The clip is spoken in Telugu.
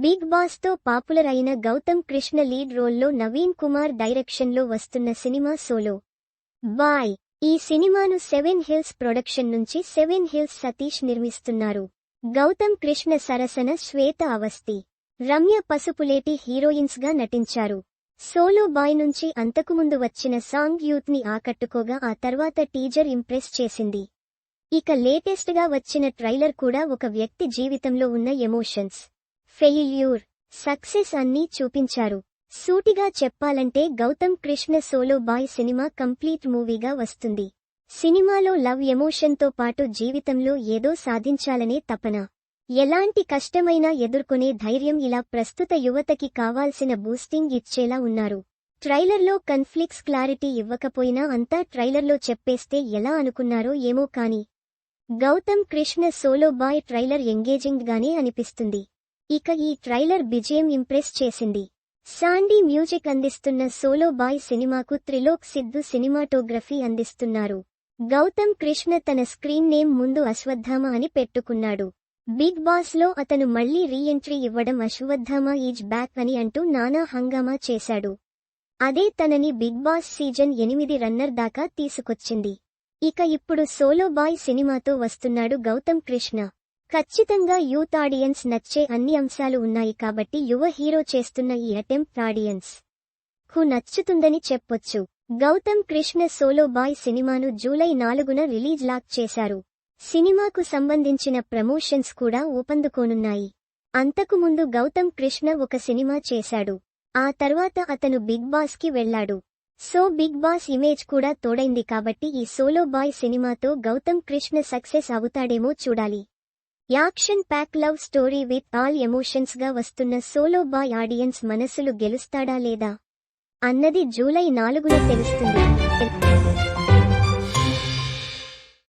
బిగ్ బాస్తో పాపులర్ అయిన గౌతమ్ కృష్ణ లీడ్ రోల్లో నవీన్ కుమార్ డైరెక్షన్లో వస్తున్న సినిమా సోలో. బాయ్. ఈ సినిమాను సెవెన్ హిల్స్ ప్రొడక్షన్ నుంచి సెవెన్ హిల్స్ సతీష్ నిర్మిస్తున్నారు. గౌతమ్ కృష్ణ సరసన శ్వేత అవస్తి రమ్య పసుపులేటి హీరోయిన్స్గా నటించారు. సోలో బాయ్ నుంచి అంతకుముందు వచ్చిన సాంగ్ యూత్ని ఆకట్టుకోగా ఆ తర్వాత టీజర్ ఇంప్రెస్ చేసింది. ఇక లేటెస్ట్గా వచ్చిన ట్రైలర్ కూడా ఒక వ్యక్తి జీవితంలో ఉన్న ఎమోషన్స్. ఫెయిల్యూర్. సక్సెస్ అన్నీ చూపించారు. సూటిగా చెప్పాలంటే గౌతమ్ కృష్ణ సోలో బాయ్ సినిమా కంప్లీట్ మూవీగా వస్తుంది. సినిమాలో లవ్ ఎమోషన్తో పాటు జీవితంలో ఏదో సాధించాలనే తపన. ఎలాంటి కష్టమైనా ఎదుర్కొనే ధైర్యం ఇలా ప్రస్తుత యువతకి కావాల్సిన బూస్టింగ్ ఇచ్చేలా ఉన్నారు. ట్రైలర్లో కన్ఫ్లిక్స్ క్లారిటీ ఇవ్వకపోయినా అంతా ట్రైలర్లో చెప్పేస్తే ఎలా అనుకున్నారో ఏమో కాని Gautham Krishna solo boy trailer engaging గానే అనిపిస్తుంది. ఇక ఈ ట్రైలర్ విజయం ఇంప్రెస్ చేసింది. సాండీ మ్యూజిక్ అందిస్తున్న సోలో బాయ్ సినిమాకు త్రిలోక్ సిద్ధు సినిమాటోగ్రఫీ అందిస్తున్నారు. గౌతమ్ కృష్ణ తన స్క్రీన్ నేమ్ ముందు అశ్వత్థామ అని పెట్టుకున్నాడు. బిగ్ బాస్లో అతను మళ్ళీ రీ ఎంట్రీ ఇవ్వడం అశ్వత్థామ ఈజ్ బ్యాక్ అని అంటూ నానా హంగామా చేశాడు. అదే తనని బిగ్ బాస్ సీజన్ ఎనిమిది రన్నర్ దాకా తీసుకొచ్చింది. ఇక ఇప్పుడు సోలో బాయ్ సినిమాతో వస్తున్నాడు గౌతమ్ కృష్ణ. ఖచ్చితంగా యూత్ ఆడియన్స్ నచ్చే అన్ని అంశాలు ఉన్నాయి కాబట్టి యువ హీరో చేస్తున్న ఈ అటెంప్ట్ ఆడియన్స్కు నచ్చుతుందని చెప్పొచ్చు. గౌతమ్ కృష్ణ సోలో బాయ్ సినిమాను జూలై నాలుగున రిలీజ్ లాక్ చేశారు. సినిమాకు సంబంధించిన ప్రమోషన్స్ కూడా ఊపందుకోనున్నాయి. అంతకుముందు గౌతమ్ కృష్ణ ఒక సినిమా చేశాడు. ఆ తర్వాత అతను బిగ్ బాస్కి వెళ్ళాడు సో బిగ్ బాస్ ఇమేజ్ కూడా తోడైంది కాబట్టి ఈ సోలో బాయ్ సినిమాతో గౌతమ్ కృష్ణ సక్సెస్ అవుతాడేమో చూడాలి. Action pack love story with all ఎమోషన్స్గా వస్తున్న సోలో బాయ్ ఆడియన్స్ మనసులు గెలుస్తాడా లేదా? అన్నది జూలై నాలుగున తెలుస్తుంది.